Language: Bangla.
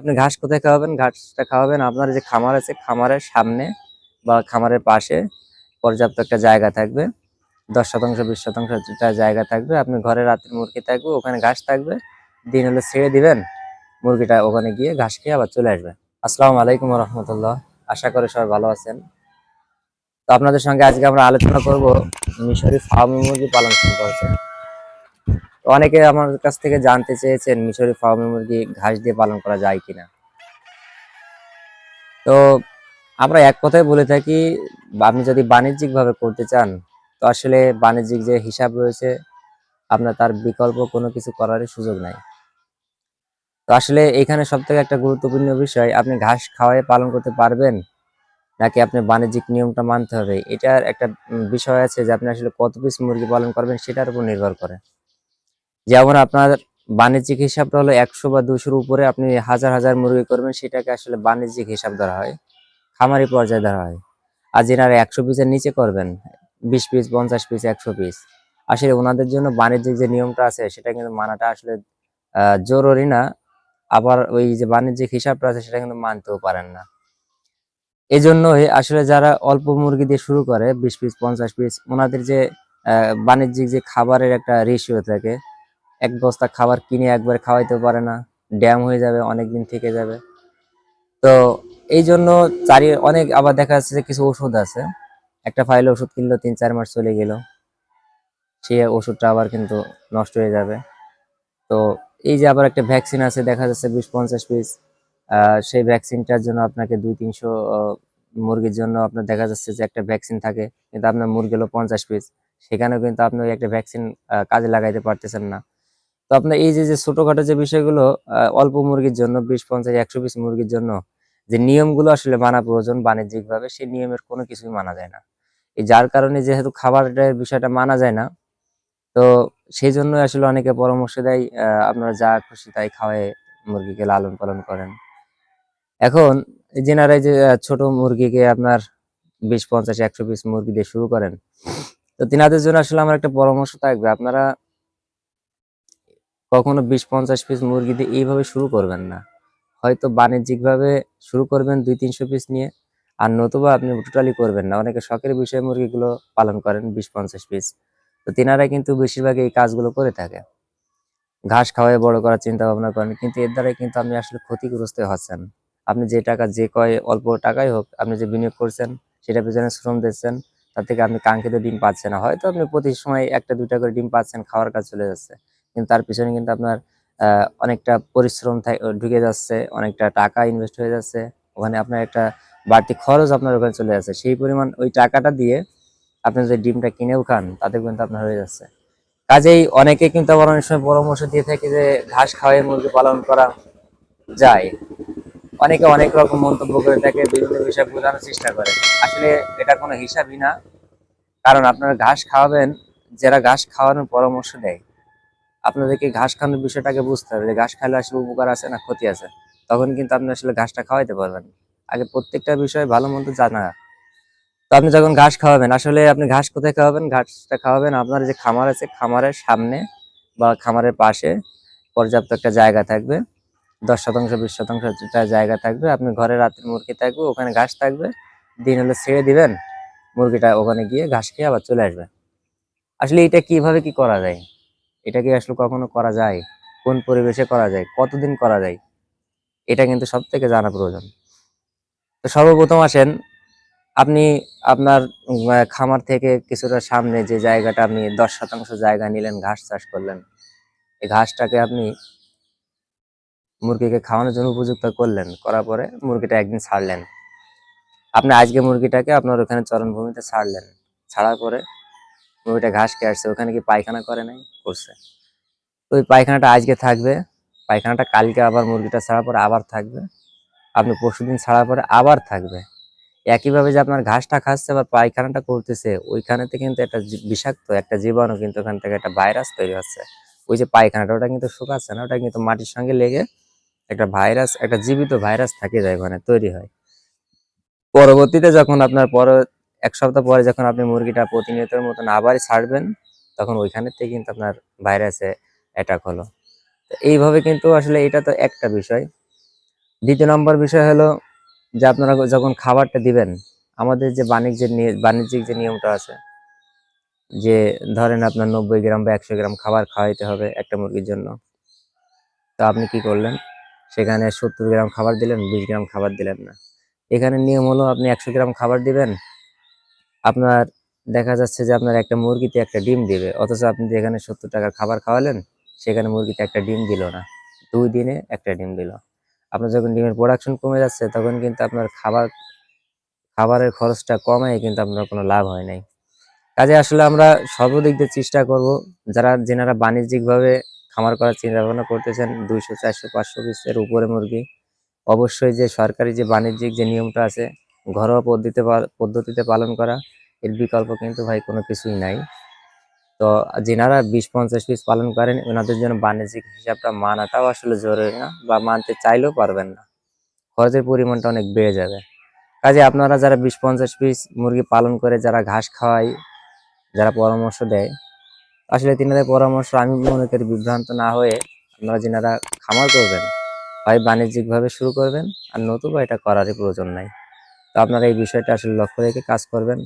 আপনি ঘাস কোথায় খাওয়াবেন? ঘাসটা খাওয়াবেন আপনার যে খামার আছে, খামারের সামনে বা খামারের পাশে পর্যাপ্ত একটা জায়গা থাকবে। দশ শতাংশ, বিশ শতাংশ জায়গা থাকবে, আপনি ঘরে রাত্রে মুরগি থাকবে, ওখানে ঘাস থাকবে। দিন হলে ছেড়ে দিবেন, মুরগিটা ওখানে গিয়ে ঘাস খেয়ে আবার চলে আসবে। আসসালামু আলাইকুম রহমতুল্লাহ। আশা করি সবাই ভালো আছেন। তো আপনাদের সঙ্গে আজকে আমরা আলোচনা করব মিশরি ফার্ম মুরগি পালন সম্পর্কে। অনেকে আমার কাছ থেকে জানতে চেয়েছেন, মিশরি ফার্ম মুরগি ঘাস দিয়ে পালন করা যায় কিনা। তো আমরা এক কথায় বলে থাকি, আপনি যদি বাণিজ্যিকভাবে করতে চান, তো আসলে বাণিজ্যিক যে হিসাব রয়েছে, আপনার তার বিকল্প কোনো কিছু করারই সুযোগ নাই। তো আসলে এখানে সব থেকে একটা গুরুত্বপূর্ণ বিষয়, আপনি ঘাস খাওয়াই পালন করতে পারবেন, নাকি আপনি বাণিজ্যিক নিয়মটা মানতে হবে? এটার একটা বিষয় আছে যে আপনি আসলে কত পিস মুরগি পালন করবেন, সেটার উপর নির্ভর করে। যেমন আপনার বাণিজ্যিক হিসাবটা হলো একশো বা দুশোর উপরে আপনি হাজার হাজার মুরগি করবেন, সেটাকে আসলে বাণিজ্যিক হিসাব ধরা হয়, খামারি পর্যায়ে ধরা হয়। আর যেনারা একশো পিসের নিচে করবেন, বিশ পিস, পঞ্চাশ পিস, একশো পিস, আসলে ওনাদের জন্য বাণিজ্যিক যে নিয়মটা আছে, সেটা কিন্তু মানাটা আসলে জরুরি না। আবার ওই যে বাণিজ্যিক হিসাবটা আছে, সেটা কিন্তু মানতেও পারেন না। এই জন্যই আসলে যারা অল্প মুরগি দিয়ে শুরু করে, বিশ পিস, পঞ্চাশ পিস, ওনাদের যে বাণিজ্যিক যে খাবারের একটা রেশিও থাকে এক বস্তা খাবার কিনে একবার খাওয়াইতে পারে না, ড্যাম হয়ে যাবে অনেক দিন থেকে যাবে। তো এই জন্য চারি, অনেক আবার দেখা যাচ্ছে যে কিছু ওষুধ আছে। একটা ফাইল ওষুধ কিনলো, তিন চার মাস চলে গেল। সে ওষুধটা আবার কিন্তু নষ্ট হয়ে যাবে। তো এই যে আবার একটা ভ্যাকসিন আছে, দেখা যাচ্ছে বিশ পঞ্চাশ পিস সেই ভ্যাকসিনটার জন্য আপনাকে দুই, তিনশো মুরগির জন্য আপনার দেখা যাচ্ছে যে একটা ভ্যাকসিন থাকে, কিন্তু আপনার মুরগি হলো পঞ্চাশ পিস সেখানেও কিন্তু আপনি ওই একটা ভ্যাকসিন কাজে লাগাইতে পারতেছেন না। তো আপনার এই যে যে ছোটখাটো যে বিষয়গুলো অল্প মুরগির জন্য, বিশ, পঞ্চাশ, একশো পিস মুরগির জন্য যে নিয়মগুলো আসলে মানা প্রয়োজন বাণিজ্যিক ভাবে সেই নিয়মের কোনো কিছুই মানা যায় না। এই যার কারণে যেহেতু খাবারের বিষয়টা মানা যায় না, তো সেই জন্য আসলে অনেকে পরামর্শ দেয় আপনারা যা খুশি তাই খাওয়ায় মুরগিকে লালন পালন করেন। এখন যেনারা যে ছোট মুরগিকে আপনার বিশ, পঞ্চাশ, একশো পিস মুরগি দিয়ে শুরু করেন, তো তিনাদের জন্য আসলে আমার একটা পরামর্শ থাকবে, আপনারা কখনো বিশ পঞ্চাশ পিস মুরগি দিয়ে এইভাবে শুরু করবেন না। হয়তো বাণিজ্যিক ভাবে শুরু করবেন দুই তিনশো পিস নিয়ে, আর নতুবা আপনি টোটালি করবেন না। অনেকে শখের বিষয়ে মুরগিগুলো পালন করেন বিশ পঞ্চাশ পিস তো তিনারা কিন্তু বেশিরভাগ এই কাজগুলো করে থাকে। ঘাস খাওয়াই বড় করার চিন্তা ভাবনা করেন, কিন্তু এর দ্বারাই কিন্তু আপনি আসলে ক্ষতিগ্রস্ত হচ্ছেন। আপনি যে টাকা, যে কয়, অল্প টাকাই হোক, আপনি যে বিনিয়োগ করছেন সেটা পেছনে শ্রম দিচ্ছেন, তার থেকে আপনি কাঙ্ক্ষিত ডিম পাচ্ছেন না। হয়তো আপনি প্রতি সময় একটা, দুইটা করে ডিম পাচ্ছেন, খাওয়ার কাজ চলে যাচ্ছে। কিন্তু তার পিছনে কিন্তু আপনার অনেকটা পরিশ্রম ঢুকে যাচ্ছে, অনেকটা টাকা ইনভেস্ট হয়ে যাচ্ছে। ওখানে আপনার একটা বাড়তি খরচ আপনার ওখানে চলে যাচ্ছে। সেই পরিমাণ ওই টাকাটা দিয়ে আপনি যদি ডিমটা কিনেও খান, তাতে কিন্তু আপনার হয়ে যাচ্ছে। কাজেই অনেকে কিন্তু আবার অনেক সময় পরামর্শ দিয়ে থাকে যে ঘাস খাওয়াই মুরগি পালন করা যায়। অনেকে অনেক রকম মন্তব্য করে থাকে, বিভিন্ন বিষয় বোঝানোর চেষ্টা করে। আসলে এটা কোনো হিসাবই না। কারণ আপনারা ঘাস খাওয়াবেন, যারা ঘাস খাওয়ানোর পরামর্শ দেয় আপনাদেরকে ঘাস খাওয়ানোর বিষয়টাকে বুঝতে হবে যে ঘাস খাইলে আসলে উপকার আছে না ক্ষতি আছে। তখন কিন্তু আপনি আসলে ঘাসটা খাওয়াইতে পারবেন। আগে প্রত্যেকটা বিষয় ভালো মন্দ জানা। তো আপনি যখন ঘাস খাওয়াবেন, আসলে আপনি ঘাস কোথায় খাওয়াবেন? ঘাসটা খাওয়াবেন আপনার যে খামার আছে, খামারের সামনে বা খামারের পাশে পর্যাপ্ত একটা জায়গা থাকবে। দশ শতাংশ, বিশ শতাংশ জায়গা থাকবে, আপনি ঘরে রাত্রে মুরগি থাকবে, ওখানে ঘাস থাকবে। দিন হলে ছেড়ে দিবেন, মুরগিটা ওখানে গিয়ে ঘাস খেয়ে আবার চলে আসবে। আসলে এটা কীভাবে কি করা যায়? এটা কি আসলে কখনো করা যায়? কোন পরিবেশে করা যায়? কতদিন করা যায়? এটা কিন্তু সব থেকে জানা প্রয়োজন। তো সর্বপ্রথম আসেন, আপনি আপনার খামার থেকে কিছুটা সামনে যে জায়গাটা আপনি দশ শতাংশ জায়গা নিলেন, ঘাস চাষ করলেন, এই ঘাসটাকে আপনি মুরগিকে খাওয়ানোর জন্য উপযুক্ত করলেন, করার পরে মুরগিটা একদিন ছাড়লেন। আপনি আজকে মুরগিটাকে আপনার ওখানে চরণভূমিতে ছাড়লেন, ছাড়ার পরে মুরগিটা ঘাস খেয়ে আসছে ওখানে কি পায়খানা করে নাই? করছে। তো ওই পায়খানাটা আজকে থাকবে। পায়খানাটা কালকে আবার মুরগিটা ছাড়ার পরে আবার থাকবে। আপনি পরশুদিন ছাড়ার পরে আবার থাকবে। একইভাবে যে আপনার ঘাসটা খাচ্ছে বা পায়খানাটা করতেছে, ওইখানেতে কিন্তু একটা বিষাক্ত একটা জীবাণু কিন্তু ওখান থেকে একটা ভাইরাস তৈরি হচ্ছে। ওই যে পায়খানাটা, ওটা কিন্তু শুকাচ্ছে না, ওটা কিন্তু মাটির সঙ্গে লেগে একটা ভাইরাস, একটা জীবিত ভাইরাস থাকে যায় ওখানে, তৈরি হয়। পরবর্তীতে যখন আপনার পর এক সপ্তাহ পরে যখন আপনি মুরগিটা প্রতিনিয়তের মতন আবারই ছাড়বেন, তখন ওইখানে থেকে কিন্তু আপনার ভাইরাসে অ্যাটাক হলো। তো এইভাবে কিন্তু আসলে এটা তো একটা বিষয়। দ্বিতীয় নম্বর বিষয় হলো যে আপনারা যখন খাবারটা দিবেন, আমাদের যে বাণিজ্যের বাণিজ্যিক যে নিয়মটা আছে, যে ধরেন আপনার নব্বই গ্রাম বা একশো গ্রাম খাবার খাওয়াইতে হবে একটা মুরগির জন্য। তো আপনি কি করলেন? সেখানে সত্তর গ্রাম খাবার দিলেন, বিশ গ্রাম খাবার দিলেন না। এখানে নিয়ম হলো আপনি একশো গ্রাম খাবার দিবেন আপনার দেখা যাচ্ছে যে আপনার একটা মুরগিতে একটা ডিম দিবে, অথচ আপনি যেখানে সত্তর টাকার খাবার খাওয়ালেন, সেখানে মুরগিতে একটা ডিম দিল না। দুই দিনে একটা ডিম দিল। আপনার যখন ডিমের প্রোডাকশন কমে যাচ্ছে, তখন কিন্তু আপনার খাবার, খাবারের খরচটা কমায় কিন্তু আপনার কোনো লাভ হয় নাই। কাজে আসলে আমরা সর্বদিক দিয়ে চেষ্টা করব, যারা, যেনারা বাণিজ্যিকভাবে খামার করার চিন্তা ভাবনা করতেছেন, দুইশো, চারশো, পাঁচশো পিসের উপরে মুরগি, অবশ্যই যে সরকারি যে বাণিজ্যিক যে নিয়মটা আছে ঘরোয়া পদ্ধতিতে পদ্ধতিতে পালন করা, এর বিকল্প কিন্তু ভাই কোনো কিছুই নাই। তো যেনারা বিশ পঞ্চাশ পিস পালন করেন, ওনাদের জন্য বাণিজ্যিক হিসাবটা মানাটাও আসলে জরুরি না বা মানতে চাইলেও পারবেন না। খরচের পরিমাণটা অনেক বেড়ে যাবে। কাজে আপনারা যারা বিশ পঞ্চাশ পিস মুরগি পালন করে, যারা ঘাস খাওয়ায়, যারা পরামর্শ দেয়, আসলে তিনাদের পরামর্শ আমি মনে করি বিভ্রান্ত না হয়ে আপনারা যেনারা খামার করবেন হয় বাণিজ্যিকভাবে শুরু করবেন আর নতুবা এটা করারই প্রয়োজন নাই। আপনারা এই বিষয়টা আসলে লক্ষ্য রেখে কাজ করবেন।